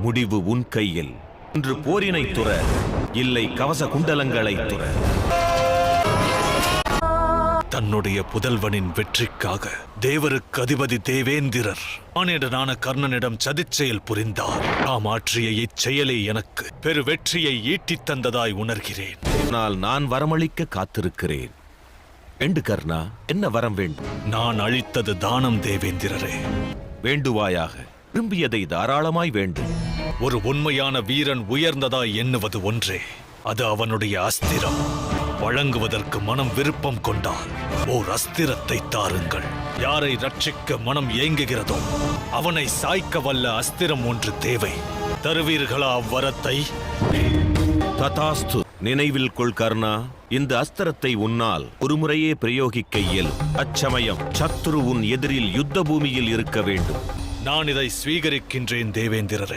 முடிவு உன் கையில். இன்று போரினை துற இல்லை கவச குண்டலங்களை துற. தன்னுடைய புதல்வனின் வெற்றிக்காக தேவருக்கு அதிபதி தேவேந்திரர் மானிடனான கர்ணனிடம் சதிச்செயல் புரிந்தார். தாம் ஆற்றிய இச்செயலே எனக்கு பெரு வெற்றியை ஈட்டித் தந்ததாய் உணர்கிறேன். ஆனால் நான் வரமளிக்க காத்திருக்கிறேன். வேண்டு கர்ணா என்ன வரம் வேண்டும்? நான் அழித்தது தானம் தேவேந்திரரே. வேண்டுவாயாக விரும்பியதை தாராளமாய் வேண்டும். ஒரு உண்மையான வீரன் உயர்ந்ததாய் எண்ணுவது ஒன்றே. அது அவனுடைய அஸ்திரம். வழங்குவதற்கு மனம் விருப்பம் கொண்டால் ஓர் அஸ்திரத்தை தாருங்கள். யாரை ரட்சிக்க மனம் ஏங்குகிறதோ அவனை சாய்க்க வல்ல அஸ்திரம் ஒன்று தேவை. தருவீர்களா அவ்வரத்தை? ததாஸ்து நினைவில் கொள் கர்ணா. இந்த அஸ்திரத்தை உன்னால் ஒருமுறையே பிரயோகிக்க இயலும். அச்சமயம் சத்ரு உன் எதிரில் யுத்த பூமியில் இருக்க வேண்டும். நான் இதை ஸ்வீகரிக்கின்றேன் தேவேந்திரரே.